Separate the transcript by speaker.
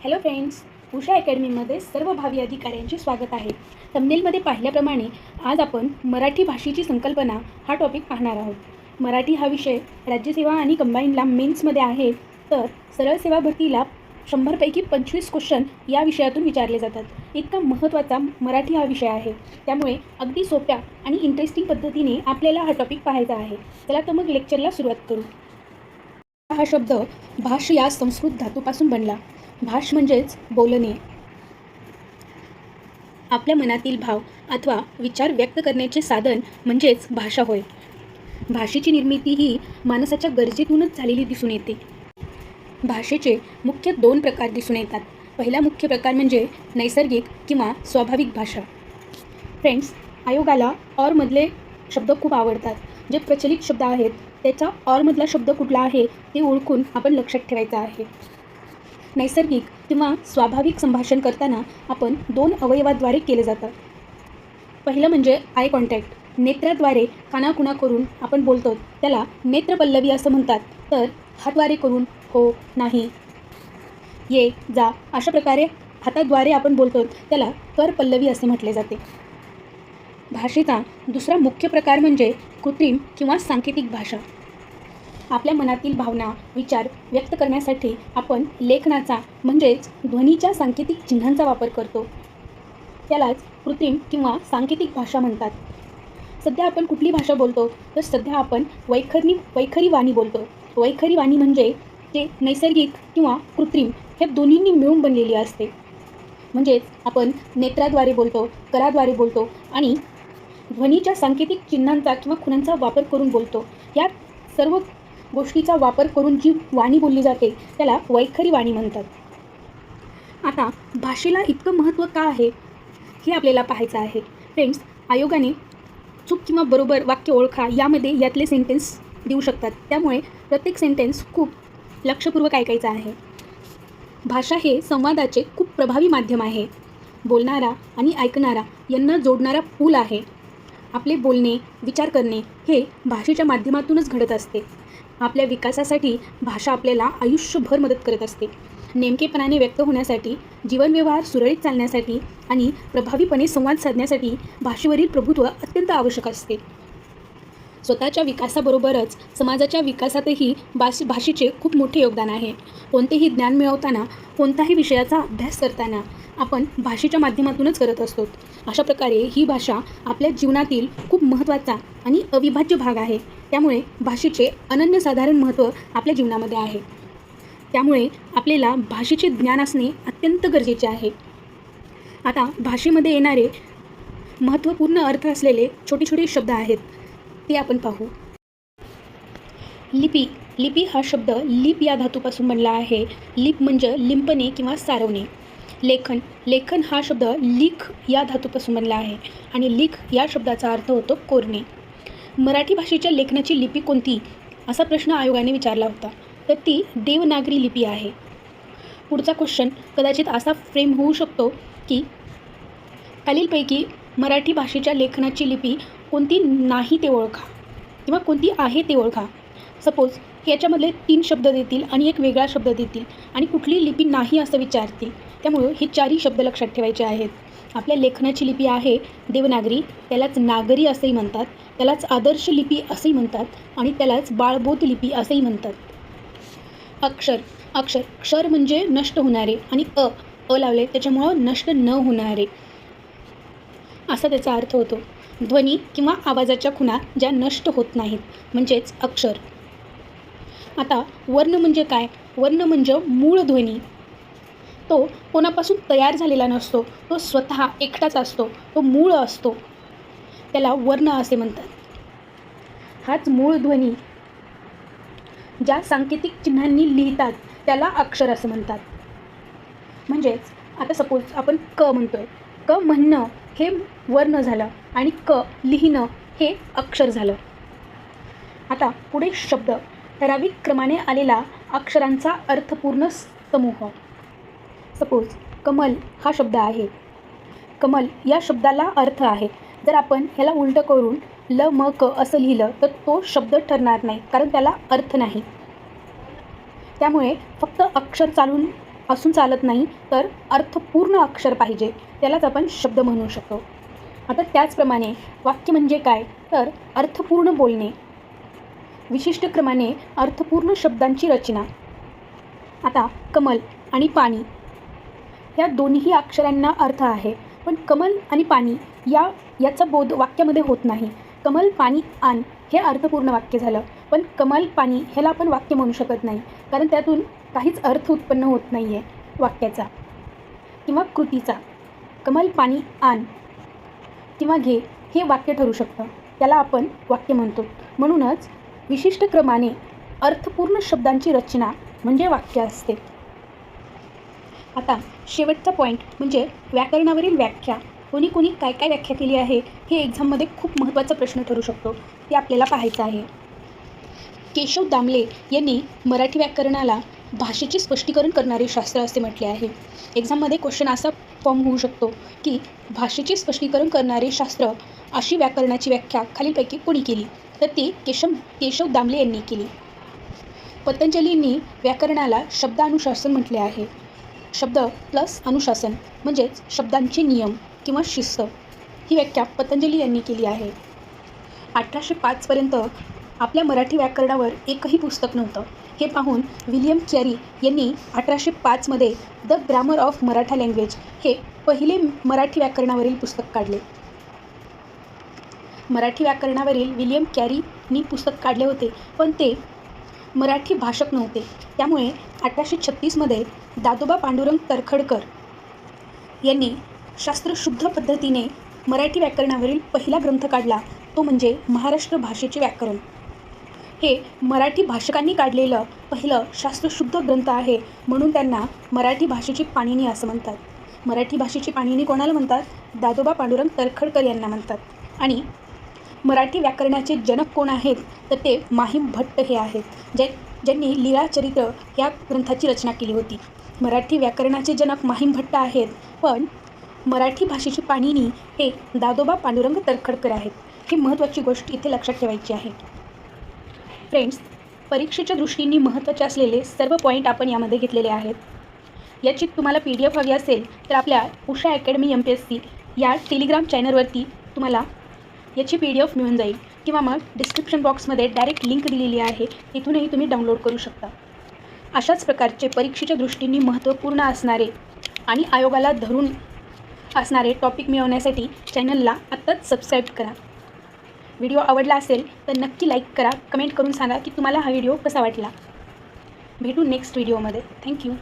Speaker 1: Hello friends Usha अकॅडमीमध्ये सर्व भावी अधिकाऱ्यांचे स्वागत आहे. तमनेलमध्ये पाहिल्याप्रमाणे आज आपण मराठी भाषेची संकल्पना हा टॉपिक पाहणार आहोत. मराठी हा विषय राज्यसेवा आणि कंबाईनला मेन्समध्ये आहे तर सरळ सेवा भरतीला शंभरपैकी पंचवीस क्वेश्चन या विषयातून विचारले जातात. इतका महत्त्वाचा मराठी हा विषय आहे. त्यामुळे अगदी सोप्या आणि इंटरेस्टिंग पद्धतीने आपल्याला हा टॉपिक पाहायचा आहे. चला तर मग लेक्चरला सुरुवात करू. हा शब्द भाष या संस्कृत धातूपासून बनला. भाष म्हणजेच बोलणे. आपल्या मनातील भाव अथवा विचार व्यक्त करण्याचे साधन म्हणजेच भाषा होय. भाषेची निर्मिती ही माणसाच्या गरजेतूनच झालेली दिसून येते. भाषेचे मुख्य दोन प्रकार दिसून येतात. पहिला मुख्य प्रकार म्हणजे नैसर्गिक किंवा स्वाभाविक भाषा. फ्रेंड्स आयोगाला ऑरमधले शब्द खूप आवडतात. जे प्रचलित शब्द आहेत त्याचा ऑरमधला शब्द कुठला आहे ते ओळखून आपण लक्षात ठेवायचं आहे. नैसर्गिक किंवा स्वाभाविक संभाषण करताना आपण दोन अवयवाद्वारे केले जातं. पहिलं म्हणजे आय कॉन्टॅक्ट नेत्राद्वारे कानाकुणा करून आपण बोलतो त्याला नेत्रपल्लवी असं म्हणतात. तर हातवारे करून हो नाही ये जा अशा प्रकारे हाताद्वारे आपण बोलतो त्याला कर पल्लवी असे म्हटले जाते. भाषेचा दुसरा मुख्य प्रकार म्हणजे कृत्रिम किंवा सांकेतिक भाषा. आपल्या मनातील भावना विचार व्यक्त करण्यासाठी आपण लेखनाचा म्हणजेच ध्वनीच्या सांकेतिक चिन्हांचा वापर करतो. त्यालाच कृत्रिम किंवा सांकेतिक भाषा म्हणतात. सध्या आपण कुठली भाषा बोलतो? तर सध्या आपण वैखरी वैखरी वाणी बोलतो. वैखरी वाणी म्हणजे ते नैसर्गिक किंवा कृत्रिम हे दोन्हींनी मिळून बनलेली असते. म्हणजेच आपण नेत्राद्वारे बोलतो कराद्वारे बोलतो आणि ध्वनीच्या सांकेतिक चिन्हांचा किंवा खुणांचा वापर करून बोलतो. या सर्व गोष्टीचा वापर करून जी वाणी बोलली जाते त्याला वैखरी वाणी म्हणतात. आता भाषेला इतकं महत्त्व का आहे हे आपल्याला पाहायचं आहे. फ्रेंड्स आयोगाने चूक किंवा बरोबर वाक्य ओळखा यामध्ये यातले सेंटेन्स देऊ शकतात. त्यामुळे प्रत्येक सेंटेन्स खूप लक्षपूर्वक ऐकायचं आहे. भाषा हे संवादाचे खूप प्रभावी माध्यम आहे. बोलणारा आणि ऐकणारा यांना जोडणारा पूल आहे. आपले बोलणे विचार करणे हे भाषेच्या माध्यमातूनच घडत असते. आपल्या विकासासाठी भाषा आपल्याला आयुष्यभर मदत करत असते. नेमकेपणाने व्यक्त होण्यासाठी जीवनव्यवहार सुरळीत चालण्यासाठी आणि प्रभावीपणे संवाद साधण्यासाठी भाषेवरील प्रभुत्व अत्यंत आवश्यक असते. स्वतःच्या विकासाबरोबरच समाजाच्या विकासातही भाष भाषेचे खूप मोठे योगदान आहे. कोणतेही ज्ञान मिळवताना कोणताही विषयाचा अभ्यास करताना आपण भाषेच्या माध्यमातूनच करत असतो. अशा प्रकारे ही भाषा आपल्या जीवनातील खूप महत्त्वाचा आणि अविभाज्य भाग आहे. त्यामुळे भाषेचे अनन्यसाधारण महत्त्व आपल्या जीवनामध्ये आहे. त्यामुळे आपल्याला भाषेचे ज्ञान असणे अत्यंत गरजेचे आहे. आता भाषेमध्ये येणारे महत्त्वपूर्ण अर्थ असलेले छोटे छोटे शब्द आहेत. ते आपण पाहू. लिपी लिपी हा शब्द लिप या धातूपासून बनला आहे. लिप म्हणजे लिंपणे किंवा सारवणे. लेखन लेखन हा शब्द लिख या धातूपासून बनला आहे आणि लिख या शब्दाचा अर्थ होतो कोरणे. मराठी भाषेच्या लेखनाची लिपी कोणती? असा प्रश्न आयोगाने विचारला होता. तर ती देवनागरी लिपी आहे. पुढचा क्वेश्चन कदाचित असा फ्रेम होऊ शकतो की खालीलपैकी मराठी भाषेच्या लेखनाची लिपी कोणती नाही ते ओळखा. किंवा कोणती आहे ते ओळखा. सपोज याच्यामधले तीन शब्द देतील आणि एक वेगळा शब्द देतील आणि कुठली लिपी नाही असं विचारतील. त्यामुळं हे चारही शब्द लक्षात ठेवायचे आहेत. आपल्या लेखनाची लिपी आहे देवनागरी त्यालाच नागरी असंही म्हणतात त्यालाच आदर्श लिपी असंही म्हणतात आणि त्यालाच बाळबोध लिपी असंही म्हणतात. अक्षर. अक्षर. क्षर म्हणजे नष्ट होणारे आणि अ अ लावले त्याच्यामुळं नष्ट न होणारे. असा त्याचा अर्थ होतो. ध्वनी किंवा आवाजाच्या खुणा ज्या नष्ट होत नाहीत म्हणजेच अक्षर. आता वर्ण म्हणजे काय? वर्ण म्हणजे मूळ ध्वनी. तो कोणापासून तयार झालेला नसतो तो स्वतः एकटाच असतो तो मूळ असतो. त्याला वर्ण असे म्हणतात. हाच मूळ ध्वनी. ज्या सांकेतिक चिन्हांनी लिहितात त्याला अक्षर असं म्हणतात. म्हणजेच आता सपोज आपण क म्हणतोय. क म्हणणं हे वर्ण झालं आणि क लिहिणं हे अक्षर झालं. आता पुढे शब्द. ठराविक क्रमाने आलेला अक्षरांचा अर्थपूर्ण समूह. सपोज कमल हा शब्द आहे. कमल या शब्दाला अर्थ आहे. जर आपण ह्याला उलटं करून ल म क असं लिहिलं तर तो शब्द ठरणार नाही कारण त्याला अर्थ नाही. त्यामुळे फक्त अक्षर चालून असून चालत नाही तर अर्थपूर्ण अक्षर पाहिजे त्यालाच आपण शब्द म्हणू शकतो. आता त्याचप्रमाणे वाक्य म्हणजे काय? तर अर्थपूर्ण बोलणे. विशिष्ट क्रमाने अर्थपूर्ण शब्दांची रचना. आता कमल आणि पाणी. या दोन्ही अक्षरांना अर्थ आहे पण कमल आणि पाणी या याचा बोध वाक्यामध्ये होत नाही. कमल पाणी आण हे अर्थपूर्ण वाक्य झालं पण कमल पाणी ह्याला आपण वाक्य म्हणू शकत नाही कारण त्यातून काहीच अर्थ उत्पन्न होत नाही आहे वाक्याचा. किंवा कृतीचा. कमल पाणी आण किंवा घे हे वाक्य ठरू शकतं. त्याला आपण वाक्य म्हणतो. म्हणूनच विशिष्ट क्रमाने अर्थपूर्ण शब्दांची रचना म्हणजे वाक्य असते. आता शेवटचा पॉईंट म्हणजे व्याकरणावरील व्याख्या. कोणी कोणी काय काय व्याख्या केली आहे हे एक्झाममध्ये खूप महत्त्वाचा प्रश्न ठरू शकतो. ते आपल्याला पाहायचं आहे. केशव दामले यांनी मराठी व्याकरणाला भाषेचे स्पष्टीकरण करणारे शास्त्र असे म्हटले आहे. एक्झाममध्ये क्वेश्चन असा फॉर्म होऊ शकतो की भाषेचे स्पष्टीकरण करणारे शास्त्र अशी व्याकरणाची व्याख्या खालीलपैकी कोणी केली? तर ती केशव केशव दामले यांनी केली. पतंजलींनी व्याकरणाला शब्दानुशासन म्हटले आहे. शब्द प्लस अनुशासन म्हणजेच शब्दांचे नियम किंवा शिस्त. ही व्याख्या पतंजली यांनी केली आहे. अठराशे पाचपर्यंत आपल्या मराठी व्याकरणावर एकही पुस्तक नव्हतं. हे पाहून विलियम कॅरी यांनी अठराशे पाचमध्ये the grammar of Maratha language हे पहिले मराठी व्याकरणावरील पुस्तक काढले. मराठी व्याकरणावरील विलियम कॅरीनी पुस्तक काढले होते पण ते मराठी भाषक नव्हते. त्यामुळे अठराशे छत्तीसमध्ये दादोबा पांडुरंग तरखडकर यांनी शास्त्रशुद्ध पद्धतीने मराठी व्याकरणावरील पहिला ग्रंथ काढला तो म्हणजे महाराष्ट्र भाषेचे व्याकरण. हे मराठी भाषकांनी काढलेलं पहिलं शास्त्रशुद्ध ग्रंथ आहे म्हणून त्यांना मराठी भाषेची पाणिनी असं म्हणतात. मराठी भाषेची पाणिनी कोणाला म्हणतात? दादोबा पांडुरंग तरखडकर यांना म्हणतात. आणि मराठी व्याकरणाचे जनक कोण आहेत? तर ते माहीम भट्ट हे आहेत जे ज्यांनी लीळाचरित्र या ग्रंथाची रचना केली होती. मराठी व्याकरणाचे जनक माहीम भट्ट आहेत पण मराठी भाषेची पाणिनी हे दादोबा पांडुरंग तरखडकर आहेत. ही महत्त्वाची गोष्ट इथे लक्षात ठेवायची आहे. फ्रेंड्स परीक्षेच्या दृष्टीने महत्त्वाचे असलेले सर्व पॉईंट आपण यामध्ये घेतलेले आहेत. याची तुम्हाला पी डी एफ हवी असेल तर आपल्या Usha academy M P S C या टेलिग्राम चॅनलवरती तुम्हाला याची पी डी एफ मिळून जाईल किंवा मग डिस्क्रिप्शन बॉक्समध्ये डायरेक्ट लिंक दिलेली आहे तिथूनही तुम्ही डाउनलोड करू शकता. अशाच प्रकारचे परीक्षेच्या दृष्टीने महत्त्वपूर्ण असणारे आणि आयोगाला धरून असणारे टॉपिक मिळवण्यासाठी चॅनलला आत्ताच सबस्क्राईब करा. व्हिडिओ आवडला असेल तर नक्की लाईक करा. कमेंट करून सांगा की तुम्हाला हा व्हिडिओ कसा वाटला. भेटू नेक्स्ट व्हिडिओमध्ये थँक्यू